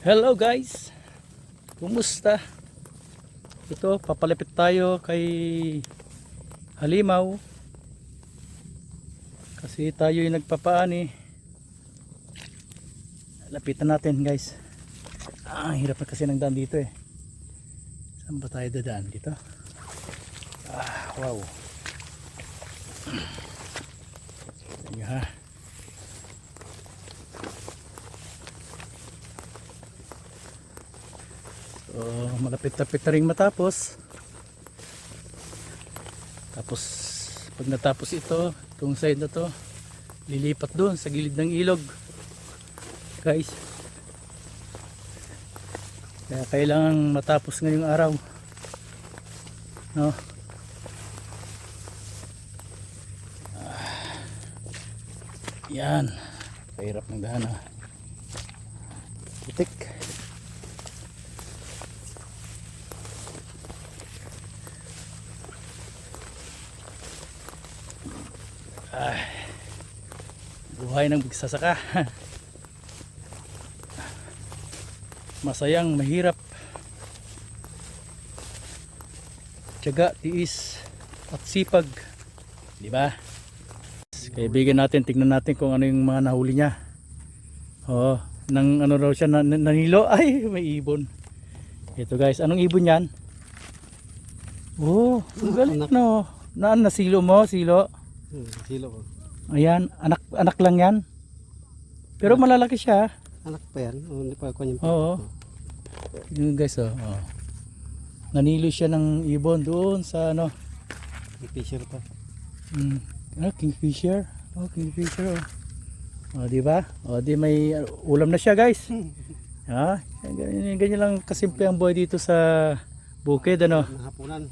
Hello guys. Kumusta? Ito, papalapit tayo kay Halimaw. Kasi tayo yung nagpapaani. Lapitan natin guys. Ah, hirap na kasi ng daan dito eh. Saan ba tayo dadaan? Dito? Ah, wow. Ayan ha So, malapit-lapit na rin matapos. Tapos, pag natapos ito, itong side na to, lilipat doon sa gilid ng ilog. Guys. Kaya kailangan matapos ngayong araw. No? Ah, yan. Kahirap ng daan ah. Putik. Buhay ng magsasaka. Masayang mahirap. Tiyaga, tiis at sipag. Di ba? Kaibigan natin tingnan natin kung ano yung mga nahuli niya. Oh nang ano raw siya na, na- nanilo. Ay may ibon. Ito guys anong ibon yan? Oh ang galing no? Na nasilo mo silo silo ko. Ayan, anak anak lang 'yan. Pero malalaki siya. Anak pa yan. Oh, hindi pa ako niya. Oo. Yun guys, oh. oh. Nanilo siya ng ibon doon sa ano, May Fisher pa. mm, ano kingfisher. Oh, kingfisher. Oh, oh di ba? Oh, di may ulam na siya, guys. Ha? Ganyan, ganyan lang kasimple ang buhay dito sa bukid ano. Nahapunan.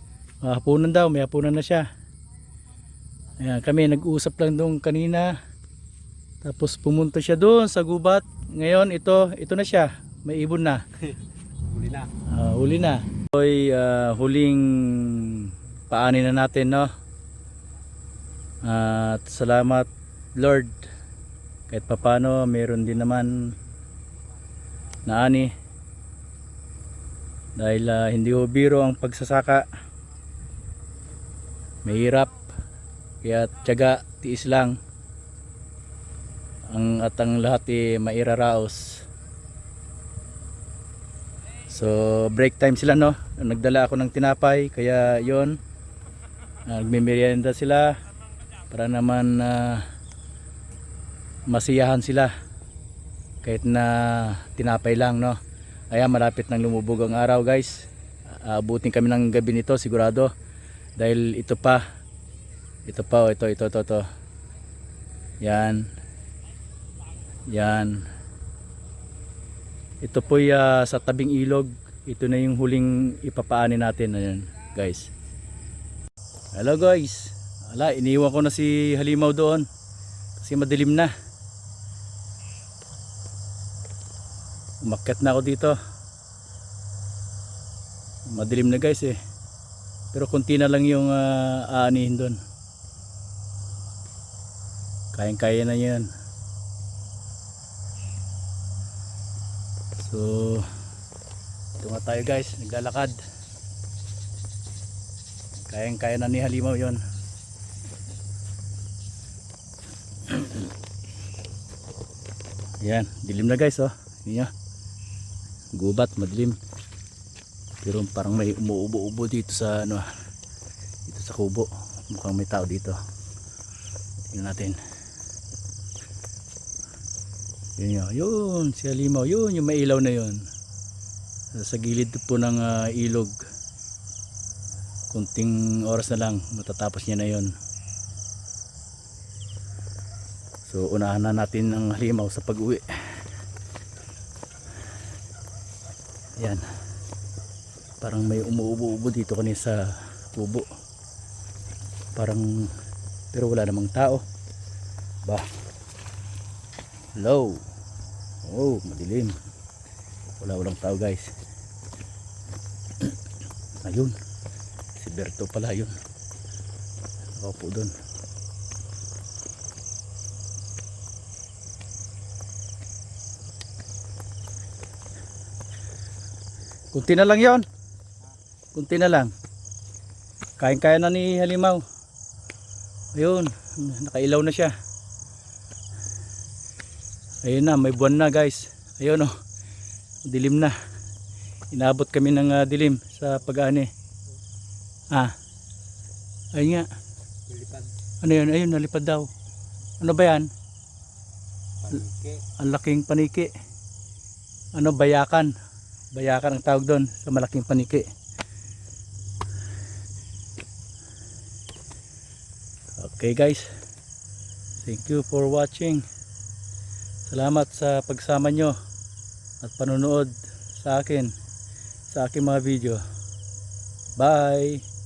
Ah, hapunan daw, may hapunan na siya. Ayan, kami nag-usap lang doon kanina. Tapos pumunta siya doon sa gubat. Ngayon ito, ito na siya. May ibon na. Huli na. Ah, huli na. Hoy, ah, huling paani na natin, no? At salamat Lord. Kahit papano, meron din naman na ani. Dahil ah, hindi ho biro ang pagsasaka. Mahirap. Kaya tiyaga, tiis lang. Ang at ang lahat eh, mairaraos. So break time sila no. Nagdala ako ng tinapay kaya 'yon. Nagme-merienda sila para naman ah, masiyahan sila. Kahit na tinapay lang no. Ayan malapit nang lumubog ang araw guys. Aabutin kami ng gabi nito sigurado. Dahil ito pa. Ito pa ito ito ito ito. Yan. Yan. Ito po sa tabing ilog. Ito na yung huling ipapaani natin ayan, guys. Hello guys. Ala, iniwan ko na si Halimaw doon. Kasi madilim na. Umakyat na ako dito. Madilim na guys eh. Pero konti na lang yung uh, aanihin doon. Kayang-kaya na yan. So, ito nga tayo guys, naglalakad. Kayang-kaya na ni Halimaw yon. Yan, dilim na guys oh. Nyo. Gubat, madilim. Pero parang may umuubo-ubo dito sa ano, dito sa kubo. Mukhang may tao dito. Tingnan natin. Yun yun, yun, si Halimaw, yun, yung may ilaw na yun. Sa gilid po ng ah, ilog. Kunting oras na lang, matatapos niya na yun. So, unahan na natin ang Halimaw sa pag-uwi. Yan. Parang may umuubo-ubo dito kanina sa kubo. Parang, pero wala namang tao. Ba, Hello. Oh, madilim. Wala walang tao, guys. Ayun. Si Berto pala yun. Nakaupo doon. Kunti na lang yon. Kunti na lang. Kain-kaya na ni Halimaw. Ayun, nakailaw na siya. Ayun na, may buwan na guys. Ayun oh. Dilim na. Inabot kami ng ah, dilim sa pag-ani. Ah. Ayun nga. Ano yun? Ayun, nalipad daw. Ano ba yan? Panike. Ang laking paniki. Ano, bayakan. Bayakan ang tawag doon sa malaking paniki. Okay guys. Thank you for watching. Salamat sa pagsama nyo at panonood sa akin sa aking mga video. Bye!